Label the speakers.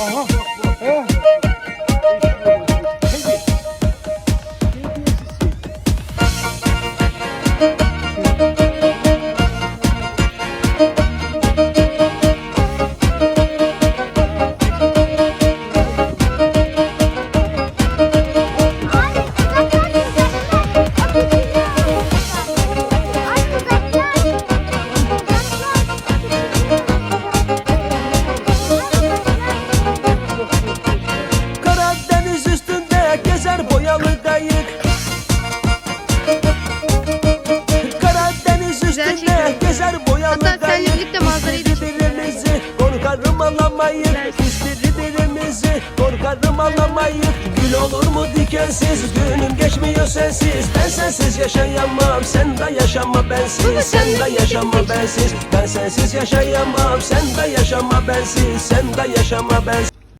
Speaker 1: Thank you. Kayık Karadeniz üstünde gezer boyalı
Speaker 2: Hatta seninle birlikte manzarayı da
Speaker 1: birbirimizi korkarım alamayız birbirimizi korkarım alamayız Gül olur mu dikensiz? Günüm geçmiyor sensiz. Ben sensiz yaşayamam. Sen de yaşama bensiz.
Speaker 2: Sen
Speaker 1: de yaşama bensiz. Ben sensiz yaşayamam. Sen de yaşama bensiz. Sen de yaşama bensiz